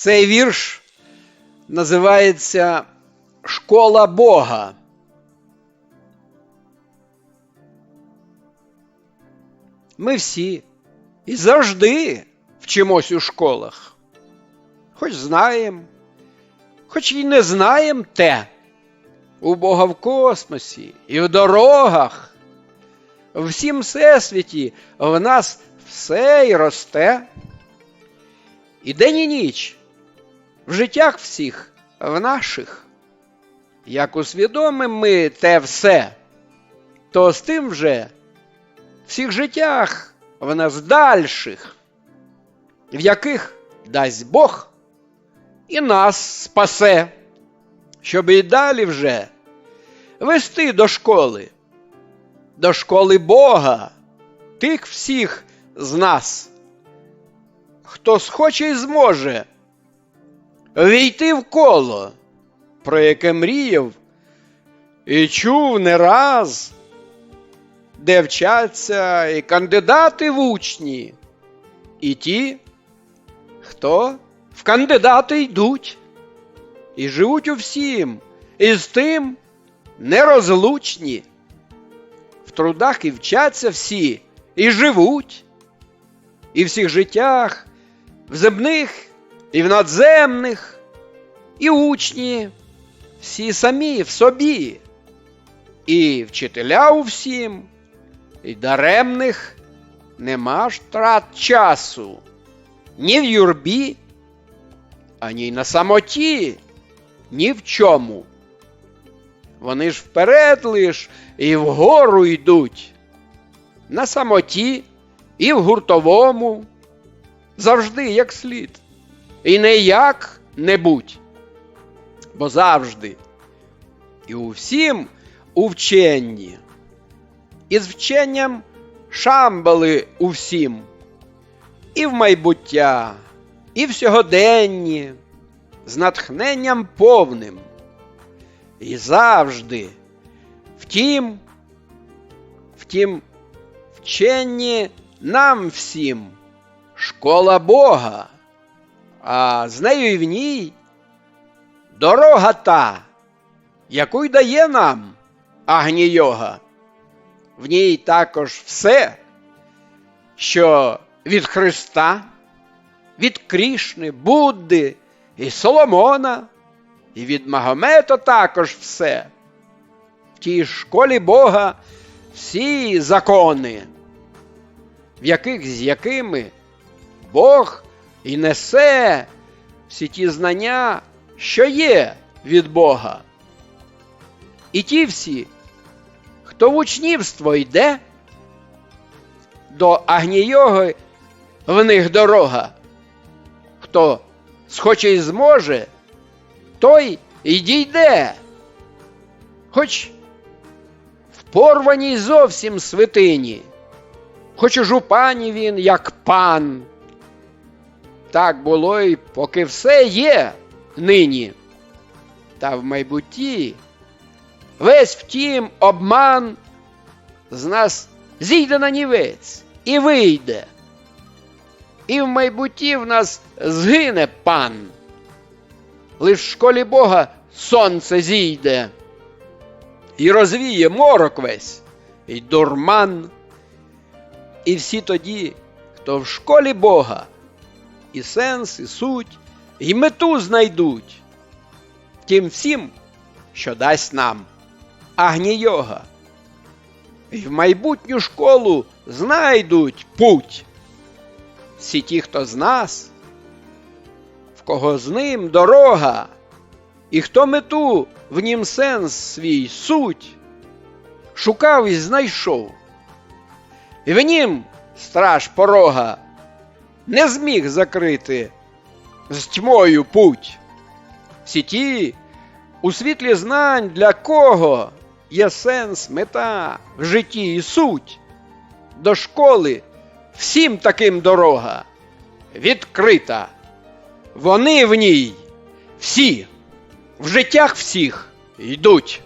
Цей вірш називається Школа Бога. Ми всі і завжди вчимось у школах. Хоч знаємо, хоч і не знаємо те. У Бога в космосі і в дорогах, в всім всесвіті в нас все й росте. І день і ніч в життях всіх, в наших. Як усвідомим ми те все, то з тим вже всіх життях в нас дальших, в яких дасть Бог і нас спасе, щоб і далі вже вести до школи, до школи Бога, тих всіх з нас, хто схоче і зможе війти в коло, про яке мріяв і чув не раз, де вчаться і кандидати в учні, і ті, хто в кандидати йдуть, і живуть у всім, і з тим нерозлучні. В трудах і вчаться всі, і живуть, і всіх життях, в земних і в надземних, і учні, всі самі в собі, і вчителя у всім, і даремних нема ж трат часу, ні в юрбі, ані на самоті, ні в чому. Вони ж вперед лиш і вгору йдуть, на самоті і в гуртовому, завжди як слід, і не як-небудь, бо завжди, і у всім у вченні, і з вченням шамбали у всім, і в майбуття, і в сьогоденні, з натхненням повним. І завжди. Втім, втім, вченні нам всім школа Бога, а з нею і в ній дорога та, яку й дає нам Агні-йога. В ній також все, що від Христа, від Крішни, Будди і Соломона. І від Магомета також все. В тій школі Бога всі закони, в яких з якими Бог і несе всі ті знання, що є від Бога. І ті всі, хто в учнівство йде, до Агнійоги в них дорога, хто схоче і зможе той і дійде. Хоч в порваній зовсім святині, хоч у жупані він, як пан. Так було й поки все є нині. Та в майбутті весь втім обман з нас зійде на нівець і вийде. І в майбутті в нас згине пан лиш в школі Бога сонце зійде, і розвіє морок весь, і дурман. І всі тоді, хто в школі Бога, і сенс, і суть, і мету знайдуть, тим всім, що дасть нам Агні-йога. І в майбутню школу знайдуть путь. Всі ті, хто з нас в кого з ним дорога, і хто мету в нім сенс свій суть, шукав і знайшов. І в нім страж порога не зміг закрити з тьмою путь. Всі ті у світлі знань для кого є сенс, мета в житті і суть. До школи всім таким дорога відкрита. Вони в ній всі, в життях всіх йдуть.